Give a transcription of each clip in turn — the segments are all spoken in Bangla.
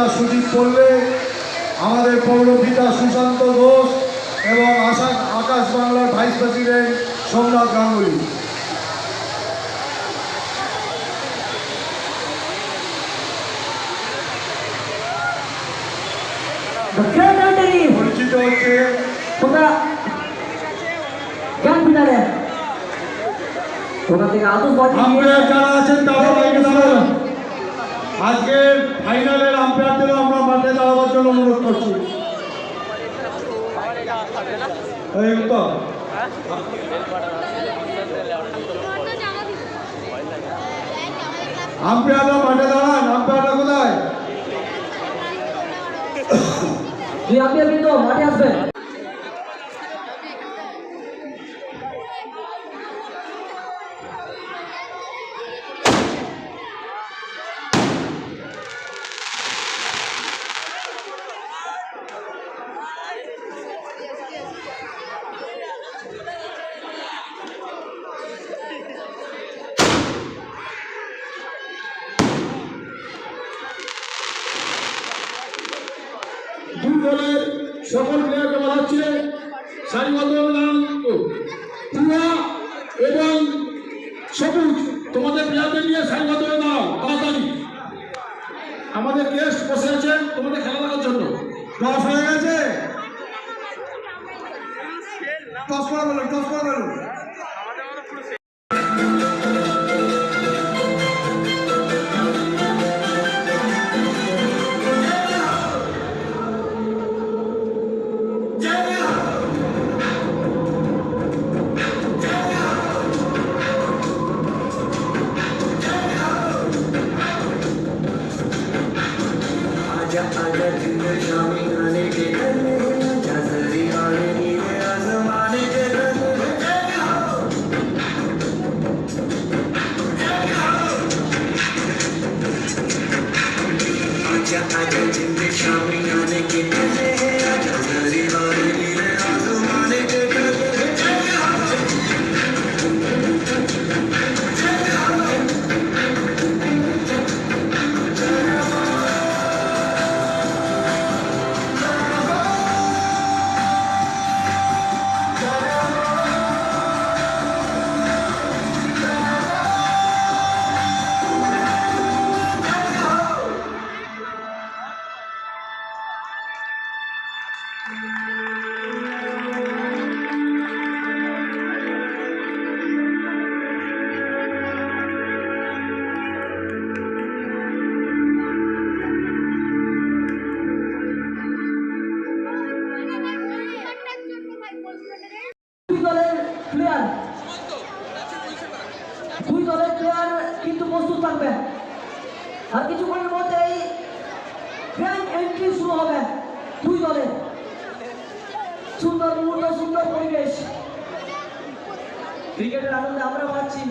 পিতা সুদীপ পল্লে আমাদের পৌর পিতা সুশান্ত ঘোষ এবং আশা আকাশ বাংলার ভাইস প্রেসিডেন্ট সোমনাথ গাঙ্গুলি। পরিচিত হচ্ছে ওখান থেকে যারা আছেন তারা আজকের ফাইনালের আম্পায়ারদেরও আমরা মাঠে দাঁড়াবার জন্য অনুরোধ করছি। আম্পায়াররা মাঠে দাঁড়ান কোথায়? আম্পায়ার কিন্তু মাঠে আসবেন। সকল প্লেয়ারকে বলা এবং সবুজ, তোমাদের প্লেয়ারদের নিয়ে সারিবদ্ধভাবে দাঁড়াও তাড়াতাড়ি। আমাদের গেস্ট বসে আছেন, তোমাদের খেলা দেখার জন্য। টস হয়ে গেছে? টস করা টস করা Raja Raja Jinda Shami দলের প্লেয়ার কিন্তু প্রস্তুত থাকবে। আর কিছুক্ষণের মধ্যেই গ্র্যান্ড এন্ট্রি শুরু হবে দুই দলের সুন্দর মুহূর্ত সুন্দর পরিবেশ। ক্রিকেটের আনন্দে আমরা পাচ্ছি।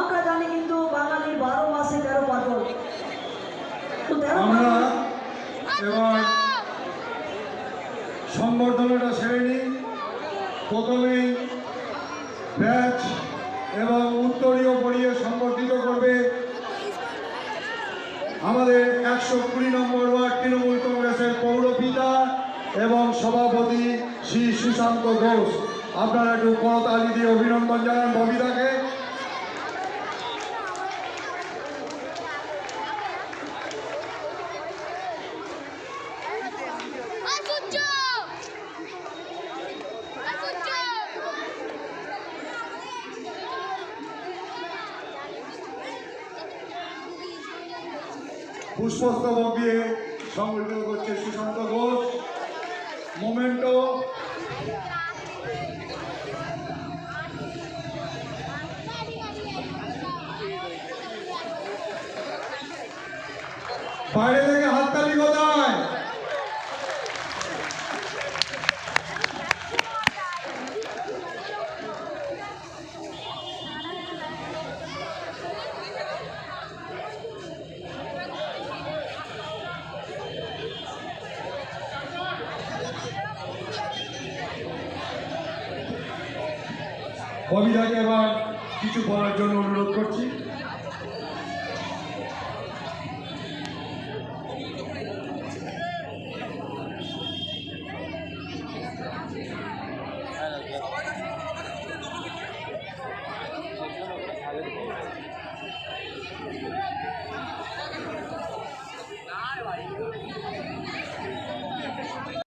আমরা জানি কিন্তু বাঙালির বারো মাসে তেরো পাগল। তো তেরো এবার সংবর্ধনাটা সেরে নিই। প্রথমেই এবং উত্তরীয় পরিয়ে সংগঠিত করবে আমাদের একশো কুড়ি নম্বর ওয়ার্ড তৃণমূল কংগ্রেসের পৌরপিতা এবং সভাপতি শ্রী সুশান্ত ঘোষ। আপনারা একটু করতালি দিয়ে অভিনন্দন জানান ববিতাকে। পুষ্পস্তবক দিয়ে সংগঠিত করছে সুশান্ত ঘোষ। মোমেন্টো বাইরে থেকে হাততালি কোথায় ববিদাকে এবার কিছু বলার জন্য অনুরোধ করছি।